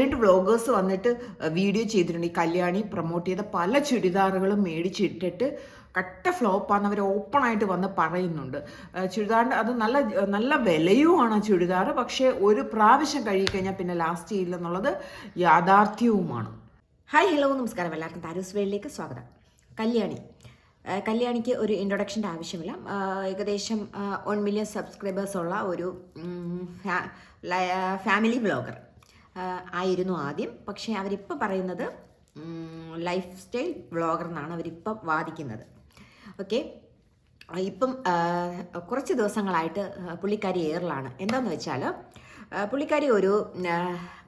രണ്ട് വ്ളോഗേഴ്സ് വന്നിട്ട് വീഡിയോ ചെയ്തിട്ടുണ്ട്. ഈ കല്യാണി പ്രൊമോട്ട് ചെയ്ത പല ചുരിദാറുകളും മേടിച്ചിട്ടിട്ട് കട്ട ഫ്ലോപ്പാന്ന് അവർ ഓപ്പൺ ആയിട്ട് വന്ന് പറയുന്നുണ്ട്. ചുരിദാറിന്റെ അത് നല്ല നല്ല വിലയുമാണ് ആ ചുരിദാർ. പക്ഷേ ഒരു പ്രാവശ്യം കഴുകിക്കഴിഞ്ഞാൽ പിന്നെ ലാസ്റ്റ് ചെയ്യില്ലെന്നുള്ളത് യാഥാർത്ഥ്യവുമാണ്. ഹായ് ഹലോ നമസ്കാരം. എല്ലാവർക്കും താരൂസ് വേളിലേക്ക് സ്വാഗതം. കല്യാണി. കല്യാണിക്ക് ഒരു ഇൻട്രൊഡക്ഷന്റെ ആവശ്യമില്ല. ഏകദേശം വൺ മില്യൺ സബ്സ്ക്രൈബേഴ്സ് ഉള്ള ഒരു ഫാമിലി ബ്ലോഗർ ആയിരുന്നു ആദ്യം. പക്ഷേ അവരിപ്പോൾ പറയുന്നത് ലൈഫ് സ്റ്റൈൽ വ്ളോഗർ എന്നാണ് അവരിപ്പം വാദിക്കുന്നത്. ഓക്കെ ഇപ്പം കുറച്ച് ദിവസങ്ങളായിട്ട് പുള്ളിക്കാരി എയറിലാണ് എന്താണെന്ന് വെച്ചാൽ പുള്ളിക്കാരി ഒരു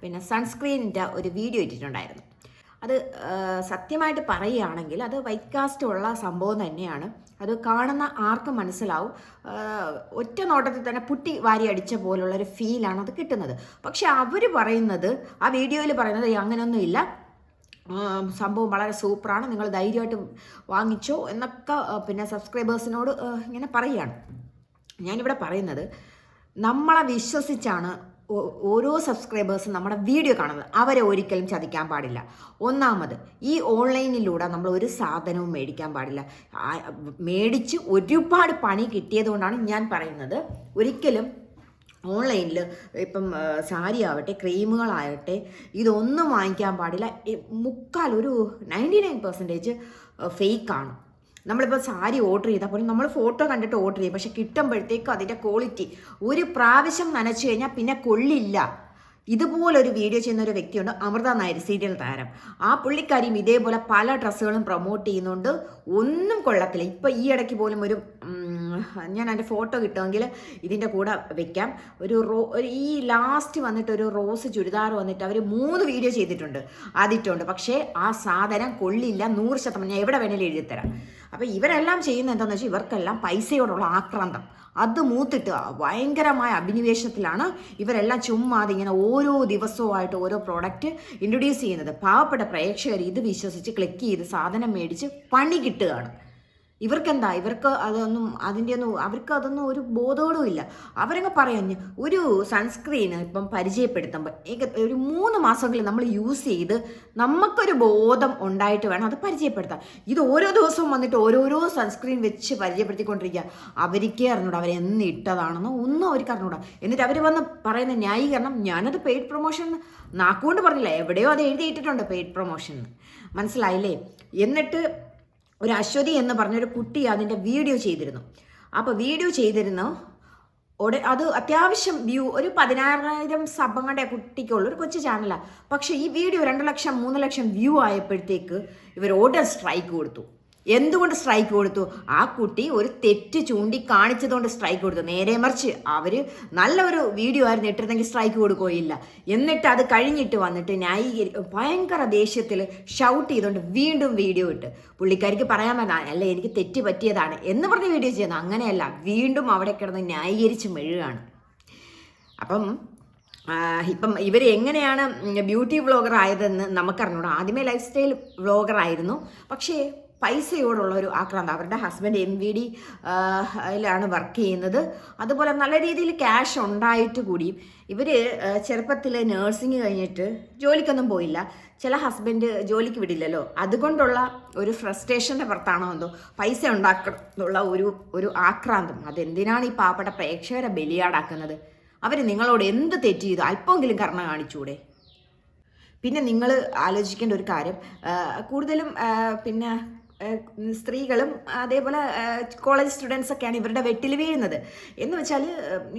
പിന്നെ സൺസ്ക്രീനിന്റെ ഒരു വീഡിയോ ഇട്ടിട്ടുണ്ടായിരുന്നു. അത് സത്യമായിട്ട് പറയുകയാണെങ്കിൽ അത് വൈറ്റ് കാസ്റ്റ് ഉള്ള സംഭവം തന്നെയാണ്. അത് കാണുന്ന ആർക്കും മനസ്സിലാവും. ഒറ്റ നോട്ടത്തിൽ തന്നെ പുട്ടി വാരി അടിച്ച പോലുള്ളൊരു ഫീലാണ് അത് കിട്ടുന്നത്. പക്ഷെ അവർ പറയുന്നത് ആ വീഡിയോയിൽ പറയുന്നത് അങ്ങനെയൊന്നും ഇല്ല. സംഭവം വളരെ സൂപ്പറാണ്. നിങ്ങൾ ധൈര്യമായിട്ട് വാങ്ങിച്ചോ എന്നൊക്കെ പിന്നെ സബ്സ്ക്രൈബേഴ്സിനോട് ഇങ്ങനെ പറയുകയാണ്. ഞാനിവിടെ പറയുന്നത് നമ്മളെ വിശ്വസിച്ചാണ് ഓരോ സബ്സ്ക്രൈബേഴ്സും നമ്മുടെ വീഡിയോ കാണുന്നത്. അവരെ ഒരിക്കലും ചതിക്കാൻ പാടില്ല. ഒന്നാമത് ഈ ഓൺലൈനിലൂടെ നമ്മൾ ഒരു സാധനവും മേടിക്കാൻ പാടില്ല. മേടിച്ച് ഒരുപാട് പണി കിട്ടിയതുകൊണ്ടാണ് ഞാൻ പറയുന്നത്. ഒരിക്കലും ഓൺലൈനിൽ ഇപ്പം സാരി ആവട്ടെ ക്രീമുകളാകട്ടെ ഇതൊന്നും വാങ്ങിക്കാൻ പാടില്ല. മുക്കാൽ ഒരു നയന്റി നയൻ പെർസെന്റേജ് ഫേക്കാണ് നമ്മളിപ്പോൾ സാരി ഓർഡർ ചെയ്താൽ പോലും നമ്മൾ ഫോട്ടോ കണ്ടിട്ട് ഓർഡർ ചെയ്യും. പക്ഷെ കിട്ടുമ്പോഴത്തേക്കും അതിന്റെ ക്വാളിറ്റി ഒരു പ്രാവശ്യം നനച്ചു കഴിഞ്ഞാൽ പിന്നെ കൊള്ളില്ല. ഇതുപോലൊരു വീഡിയോ ചെയ്യുന്ന ഒരു വ്യക്തിയുണ്ട് അമൃത നായർ സീരിയൽ താരം. ആ പുള്ളിക്കാരിയും ഇതേപോലെ പല ഡ്രസ്സുകളും പ്രൊമോട്ട് ചെയ്യുന്നുണ്ട്. ഒന്നും കൊള്ളത്തില്ല. ഇപ്പം ഈ ഇടയ്ക്ക് പോലും ഒരു ഞാൻ അതിന്റെ ഫോട്ടോ കിട്ടുമെങ്കിൽ ഇതിന്റെ കൂടെ വെക്കാം. ഒരു റോ ഈ ലാസ്റ്റ് വന്നിട്ട് ഒരു റോസ് ചുരിദാർ വന്നിട്ട് അവർ മൂന്ന് വീഡിയോ ചെയ്തിട്ടുണ്ട്. ആദ്യമുണ്ട് പക്ഷേ ആ സാധനം കൊള്ളില്ല. നൂറ് ശതമാനം ഞാൻ എവിടെ വേണേലും എഴുതിത്തരാം. അപ്പോൾ ഇവരെല്ലാം ചെയ്യുന്നത് എന്താണെന്ന് വെച്ചാൽ ഇവർക്കെല്ലാം പൈസയോടുള്ള ആക്രാന്തം. അത് മൂത്തിട്ട് ഭയങ്കരമായ അഭിനിവേശത്തിലാണ് ഇവരെല്ലാം ചുമ്മാതെ ഇങ്ങനെ ഓരോ ദിവസവുമായിട്ട് ഓരോ പ്രോഡക്റ്റ് ഇൻട്രൊഡ്യൂസ് ചെയ്യുന്നത്. പാവപ്പെട്ട പ്രേക്ഷകർ ഇത് വിശ്വസിച്ച് ക്ലിക്ക് ചെയ്ത് സാധനം മേടിച്ച് പണി കിട്ടുകയാണ്. ഇവർക്കെന്താ? ഇവർക്ക് അതൊന്നും അതിന്റെ ഒന്നും അവർക്ക് അതൊന്നും ഒരു ബോധവും ഇല്ല. അവരങ്ങ് പറയുന്നു ഒരു സൺസ്ക്രീൻ ഇപ്പം പരിചയപ്പെടുത്തുമ്പോൾ ഏക ഒരു മൂന്ന് മാസമെങ്കിലും നമ്മൾ യൂസ് ചെയ്ത് നമുക്കൊരു ബോധം ഉണ്ടായിട്ട് വേണം അത് പരിചയപ്പെടുത്താൻ. ഇത് ഓരോ ദിവസവും വന്നിട്ട് ഓരോരോ സൺസ്ക്രീൻ വെച്ച് പരിചയപ്പെടുത്തിക്കൊണ്ടിരിക്കുക അവർക്കേ അറിഞ്ഞൂടാ അവരെന്ന് ഇട്ടതാണെന്നോ ഒന്നും അവർക്ക് അറിഞ്ഞൂടാ. എന്നിട്ട് അവർ വന്ന് പറയുന്ന ന്യായീകരണം ഞാനത് പെയ്ഡ് പ്രൊമോഷൻ നാക്കുകൊണ്ട് പറഞ്ഞില്ല എവിടെയോ അത് എഴുതിയിട്ടിട്ടുണ്ട് പെയ്ഡ് പ്രൊമോഷൻ മനസ്സിലായില്ലേ? എന്നിട്ട് ഒരു അശ്വതി എന്ന് പറഞ്ഞൊരു കുട്ടി അതിന്റെ വീഡിയോ ചെയ്തിരുന്നു. അപ്പോൾ വീഡിയോ ചെയ്തിരുന്നു. ഉട അത് അത്യാവശ്യം വ്യൂ ഒരു പതിനാറായിരം സഭങ്ങളുടെ കുട്ടിക്കുള്ള ഒരു കൊച്ചു ചാനലാണ് പക്ഷേ ഈ വീഡിയോ രണ്ട് ലക്ഷം മൂന്ന് ലക്ഷം വ്യൂ ആയപ്പോഴത്തേക്ക് ഇവർ ഓർഡർ സ്ട്രൈക്ക് കൊടുത്തു. എന്തുകൊണ്ട് സ്ട്രൈക്ക് കൊടുത്തു? ആ കുട്ടി ഒരു തെറ്റ് ചൂണ്ടി കാണിച്ചതുകൊണ്ട് സ്ട്രൈക്ക് കൊടുത്തു. നേരെ മറിച്ച് അവർ നല്ലൊരു വീഡിയോ ആയിരുന്നു ഇട്ടിരുന്നെങ്കിൽ സ്ട്രൈക്ക് കൊടുക്കുകയില്ല. എന്നിട്ട് അത് കഴിഞ്ഞിട്ട് വന്നിട്ട് ന്യായീകരി ഭയങ്കര ദേഷ്യത്തിൽ ഷൗട്ട് ചെയ്തുകൊണ്ട് വീണ്ടും വീഡിയോ ഇട്ട്. പുള്ളിക്കാരിക്ക് പറയാൻ പറ്റാ അല്ല എനിക്ക് തെറ്റ് പറ്റിയതാണ് എന്ന് പറഞ്ഞ് വീഡിയോ ചെയ്യുന്നത് അങ്ങനെയല്ല വീണ്ടും അവിടെ കിടന്ന് ന്യായീകരിച്ച് മെഴുകാണ്. അപ്പം ഇപ്പം ഇവർ എങ്ങനെയാണ് ബ്യൂട്ടി വ്ളോഗർ ആയതെന്ന് നമുക്കറിഞ്ഞൂടാ. ആദ്യമേ ലൈഫ് സ്റ്റൈൽ വ്ളോഗർ ആയിരുന്നു. പക്ഷേ പൈസയോടുള്ള ഒരു ആക്രാന്തം. അവരുടെ ഹസ്ബൻഡ് എം വി ഡി ആണ് വർക്ക് ചെയ്യുന്നത്. അതുപോലെ നല്ല രീതിയിൽ ക്യാഷ് ഉണ്ടായിട്ട് കൂടിയും ഇവർ ചെറുപ്പത്തിൽ നേഴ്സിംഗ് കഴിഞ്ഞിട്ട് ജോലിക്കൊന്നും പോയില്ല. ചില ഹസ്ബൻഡ് ജോലിക്ക് വിടില്ലല്ലോ. അതുകൊണ്ടുള്ള ഒരു ഫ്രസ്ട്രേഷന്റെ പുറത്താണോ എന്തോ പൈസ ഉണ്ടാക്കുന്നുള്ള ഒരു ഒരു ആക്രാന്തം. അതെന്തിനാണ് ഈ പാവപ്പെട്ട പ്രേക്ഷകരെ ബലിയാടാക്കുന്നത്? അവർ നിങ്ങളോട് എന്ത് തെറ്റ് ചെയ്തു? അല്പമെങ്കിലും കർണ കാണിച്ചൂടെ? പിന്നെ നിങ്ങൾ ആലോചിക്കേണ്ട ഒരു കാര്യം കൂടുതലും പിന്നെ സ്ത്രീകളും അതേപോലെ കോളേജ് സ്റ്റുഡൻസ് ഒക്കെയാണ് ഇവരുടെ വെട്ടിൽ വീഴുന്നത്. എന്ന് വെച്ചാൽ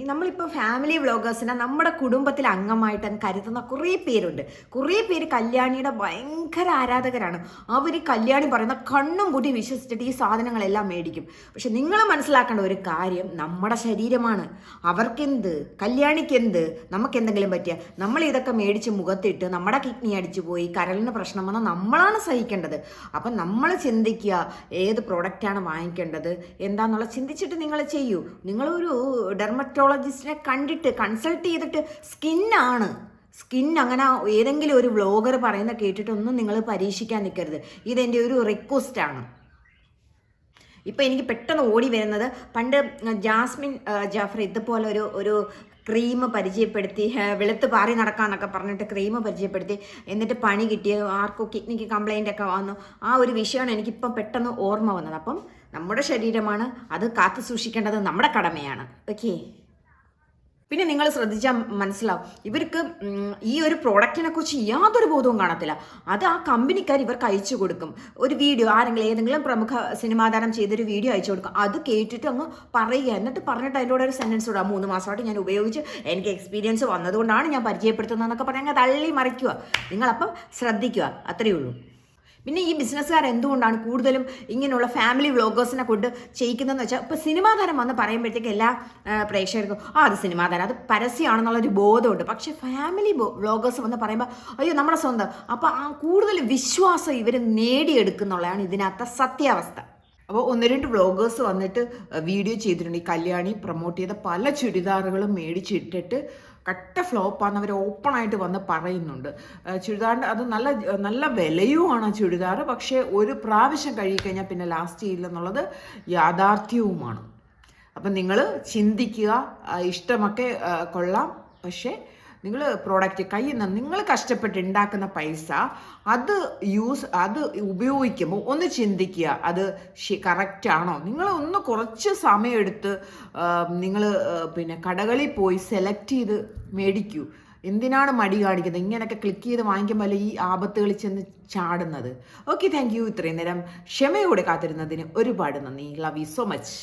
നമ്മളിപ്പോൾ ഫാമിലി വ്ളോഗേഴ്സിനെ നമ്മുടെ കുടുംബത്തിലെ അംഗമായിട്ട് കരുതുന്ന കുറേ പേരുണ്ട്. കുറേ പേര് കല്യാണിയുടെ ഭയങ്കര ആരാധകരാണ്. അവർ കല്യാണി പറയുന്ന കണ്ണും കൂടി വിശ്വസിച്ചിട്ട് ഈ സാധനങ്ങളെല്ലാം മേടിക്കും. പക്ഷെ നിങ്ങൾ മനസ്സിലാക്കേണ്ട ഒരു കാര്യം നമ്മുടെ ശരീരമാണ്. അവർക്കെന്ത്? കല്യാണിക്കെന്ത്? നമുക്ക് എന്തെങ്കിലും പറ്റിയ? നമ്മൾ ഇതൊക്കെ മേടിച്ച് മുഖത്തിട്ട് നമ്മുടെ കിഡ്നി അടിച്ചു പോയി കരളിന് പ്രശ്നം വന്നാൽ നമ്മളാണ് സഹിക്കേണ്ടത്. അപ്പം നമ്മൾ ചിന്തിക്കുക. ഏത് പ്രോഡക്റ്റാണ് വാങ്ങിക്കേണ്ടത്? എന്താന്നുള്ള ചിന്തിച്ചിട്ട് നിങ്ങൾ ചെയ്യൂ. നിങ്ങളൊരു ഡെർമറ്റോളജിസ്റ്റിനെ കണ്ടിട്ട് കൺസൾട്ട് ചെയ്തിട്ട് സ്കിന്നാണ് സ്കിൻ അങ്ങനെ ഏതെങ്കിലും ഒരു വ്ളോഗർ പറയുന്ന കേട്ടിട്ടൊന്നും നിങ്ങൾ പരീക്ഷിക്കാൻ നിൽക്കരുത്. ഇതെന്റെ ഒരു റിക്വസ്റ്റാണ് ഇപ്പം എനിക്ക് പെട്ടെന്ന് ഓടി വരുന്നത് പണ്ട് ജാസ്മിൻ ജാഫർ ഇതുപോലെ ഒരു ഒരു ക്രീം പരിചയപ്പെടുത്തി വെളുത്ത് പാറി നടക്കാന്നൊക്കെ പറഞ്ഞിട്ട് ക്രീം പരിചയപ്പെടുത്തി. എന്നിട്ട് പണി കിട്ടിയത് ആർക്കോ കിഡ്നിക്ക് കംപ്ലൈന്റ് ഒക്കെ വന്നു. ആ ഒരു വിഷയമാണ് എനിക്കിപ്പം പെട്ടെന്ന് ഓർമ്മ വന്നത്. അപ്പം നമ്മുടെ ശരീരമാണ് അത് കാത്തു സൂക്ഷിക്കേണ്ടത് നമ്മുടെ കടമയാണ്. ഓക്കേ? പിന്നെ നിങ്ങൾ ശ്രദ്ധിച്ചാൽ മനസ്സിലാവും. ഇവർക്ക് ഈ ഒരു പ്രോഡക്റ്റിനെ കുറിച്ച് യാതൊരു ബോധവും കാണത്തില്ല. അത് ആ കമ്പനിക്കാർ ഇവർക്ക് അയച്ചു കൊടുക്കും. ഒരു വീഡിയോ ആരെങ്കിലും ഏതെങ്കിലും പ്രമുഖ സിനിമാതാരം ചെയ്തൊരു വീഡിയോ അയച്ചു കൊടുക്കും. അത് കേട്ടിട്ട് അങ്ങ് പറയുക. എന്നിട്ട് പറഞ്ഞിട്ട് അതിന്റെ ഒരു സെന്റൻസ് ഇടുക മൂന്ന് മാസമായിട്ട് ഞാൻ ഉപയോഗിച്ച് എനിക്ക് എക്സ്പീരിയൻസ് വന്നതുകൊണ്ടാണ് ഞാൻ പരിചയപ്പെടുത്തുന്നതെന്നൊക്കെ പറഞ്ഞാൽ തള്ളി മറിക്കുക. നിങ്ങളപ്പം ശ്രദ്ധിക്കുക. അത്രയേ ഉള്ളൂ. പിന്നെ ഈ ബിസിനസ്സുകാർ എന്തുകൊണ്ടാണ് കൂടുതലും ഇങ്ങനെയുള്ള ഫാമിലി വ്ളോഗേഴ്സിനെ കൊണ്ട് ചെയ്യിക്കുന്നതെന്ന് വെച്ചാൽ ഇപ്പോൾ സിനിമാ തരം വന്ന് പറയുമ്പോഴത്തേക്ക് എല്ലാ പ്രേക്ഷകർക്കും ആ അത് സിനിമാ തരം അത് പരസ്യമാണെന്നുള്ളൊരു ബോധമുണ്ട്. പക്ഷേ ഫാമിലി വ്ളോഗേഴ്സ് വന്ന് പറയുമ്പോൾ അയ്യോ നമ്മുടെ സ്വന്തം. അപ്പോൾ ആ കൂടുതൽ വിശ്വാസം ഇവർ നേടിയെടുക്കുന്നുള്ളതാണ് ഇതിനകത്തെ സത്യാവസ്ഥ. അപ്പോൾ ഒന്ന് രണ്ട് വ്ളോഗേഴ്സ് വന്നിട്ട് വീഡിയോ ചെയ്തിട്ടുണ്ട്. ഈ കല്യാണി പ്രൊമോട്ട് ചെയ്ത പല ചുരിദാറുകളും മേടിച്ചിട്ടിട്ട് കട്ട ഫ്ലോപ്പാന്ന് അവർ ഓപ്പണായിട്ട് വന്ന് പറയുന്നുണ്ട്. ചുരിദാറിന്റെ അത് നല്ല നല്ല വിലയുമാണ് ചുരിദാർ പക്ഷേ ഒരു പ്രാവശ്യം കഴുകിക്കഴിഞ്ഞാൽ പിന്നെ ലാസ്റ്റ് ചെയ്യില്ലെന്നുള്ളത് യാഥാർത്ഥ്യവുമാണ്. അപ്പം നിങ്ങൾ ചിന്തിക്കുക ഇഷ്ടമൊക്കെ കൊള്ളാം. പക്ഷേ നിങ്ങൾ പ്രോഡക്റ്റ് കയ്യിൽ നിന്ന് നിങ്ങൾ കഷ്ടപ്പെട്ട് ഉണ്ടാക്കുന്ന പൈസ അത് യൂസ് അത് ഉപയോഗിക്കുമ്പോൾ ഒന്ന് ചിന്തിക്കുക അത് കറക്റ്റ് ആണോ? നിങ്ങൾ ഒന്ന് കുറച്ച് സമയമെടുത്ത് നിങ്ങൾ പിന്നെ കടകളിൽ പോയി സെലക്ട് ചെയ്ത് മേടിക്കൂ. എന്തിനാണ് മടി കാണിക്കുന്നത്? ഇങ്ങനെയൊക്കെ ക്ലിക്ക് ചെയ്ത് വാങ്ങിക്കുമ്പോൾ ഈ ആപത്തുകളിൽ ചെന്ന് ചാടുന്നത്. ഓക്കെ താങ്ക് യു ഇത്രയും നേരം ക്ഷമയോടെ കാത്തിരുന്നതിന് ഒരുപാട് നന്ദി. Love you so much